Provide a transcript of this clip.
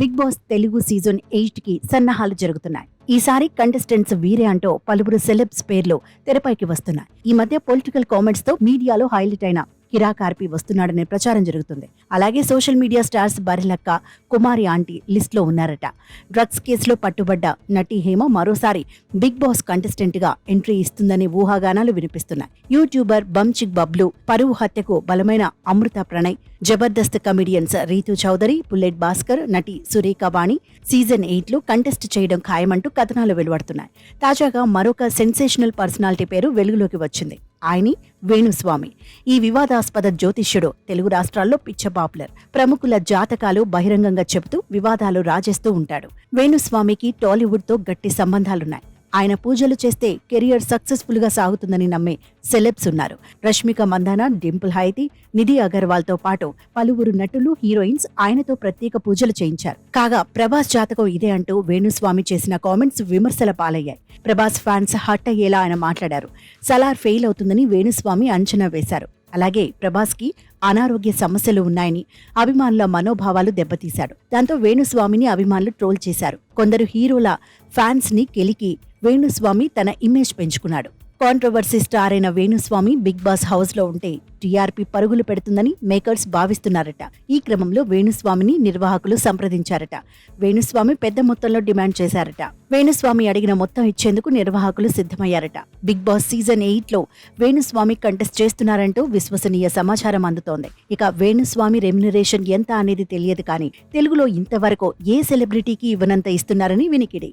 Big Boss Telugu season ఎయిట్కి సన్నాహాలు జరుగుతున్నాయి. ఈసారి కంటెస్టెంట్స్ వీరే అంటూ పలువురు సెలబ్స్ పేర్లు తెరపైకి వస్తున్నాయి. ఈ మధ్య పొలిటికల్ కామెంట్స్తో మీడియాలో హైలైట్ అయిన కిరా కార్పి వస్తున్నాడనే ప్రచారం జరుగుతుంది. అలాగే social media stars Barrelakka Kumari aunty లిస్ట్లో ఉన్నారట. డ్రగ్స్ కేసులో పట్టుబడ్డ నటి హేమ మరోసారి బిగ్ బాస్ కంటెస్టెంట్గా ఎంట్రీ ఇస్తుందనే ఊహాగానాలు వినిపిస్తున్నాయి. యూట్యూబర్ బంచిక్ బబ్లు పరువు హత్యకు బలమైన అమృత ప్రణయ్ జబర్దస్త్ కమిడియన్స్ రీతు చౌదరి బుల్లెట్ భాస్కర్ నటి సురేఖ వాణి సీజన్ ఎయిట్లో కంటెస్ట్ చేయడం ఖాయమంటూ కథనాలు వెలువడుతున్నాయి. తాజాగా మరొక సెన్సేషనల్ పర్సనాలిటీ పేరు వెలుగులోకి వచ్చింది. ఆయని వేణుస్వామి. ఈ వివాదాస్పద జ్యోతిష్యుడు తెలుగు రాష్ట్రాల్లో పిచ్చ పాపులర్. ప్రముఖుల జాతకాలు బహిరంగంగా చెబుతూ వివాదాలు రాజేస్తూ ఉంటాడు. వేణుస్వామికి టాలీవుడ్తో గట్టి సంబంధాలున్నాయి. ఆయన పూజలు చేస్తే కెరియర్ సక్సెస్ఫుల్గా సాగుతుందని నమ్మే సెలెబ్స్ ఉన్నారు. రష్మిక మందాన డింపుల్ హైతి నిధి అగర్వాల్తో పాటు పలువురు నటులు హీరోయిన్స్ ఆయనతో ప్రత్యేక పూజలు చేయించారు. కాగా ప్రభాస్ జాతకం ఇదే అంటూ వేణుస్వామి చేసిన కామెంట్స్ విమర్శల పాలయ్యాయి. ప్రభాస్ ఫ్యాన్స్ హట్ అయ్యేలా ఆయన మాట్లాడారు. సలార్ ఫెయిల్ అవుతుందని వేణుస్వామి అంచనా వేశారు. అలాగే ప్రభాస్కి అనారోగ్య సమస్యలు ఉన్నాయని అభిమానుల మనోభావాలు దెబ్బతీశాడు. దాంతో వేణుస్వామిని అభిమానులు ట్రోల్ చేశారు. కొందరు హీరోల ఫ్యాన్స్ని కెలికి వేణుస్వామి తన ఇమేజ్ పెంచుకున్నాడు. కాంట్రవర్సీ స్టార్ అయిన వేణుస్వామి బిగ్ బాస్ హౌస్లో ఉంటే టీఆర్పీ పరుగులు పెడుతుందని మేకర్స్ భావిస్తున్నారట. ఈ క్రమంలో వేణుస్వామిని నిర్వాహకులు సంప్రదించారట. వేణుస్వామి పెద్ద మొత్తంలో డిమాండ్ చేశారట. వేణుస్వామి అడిగిన మొత్తం ఇచ్చేందుకు నిర్వాహకులు సిద్ధమయ్యారట. బిగ్ బాస్ సీజన్ ఎయిట్లో వేణుస్వామి కంటెస్ట్ చేస్తున్నారంటూ విశ్వసనీయ సమాచారం అందుతోంది. ఇక వేణుస్వామి రెమ్యునరేషన్ ఎంత అనేది తెలియదు కానీ తెలుగులో ఇంతవరకు ఏ సెలబ్రిటీకి ఇవ్వనంత ఇస్తున్నారని వినికిడి.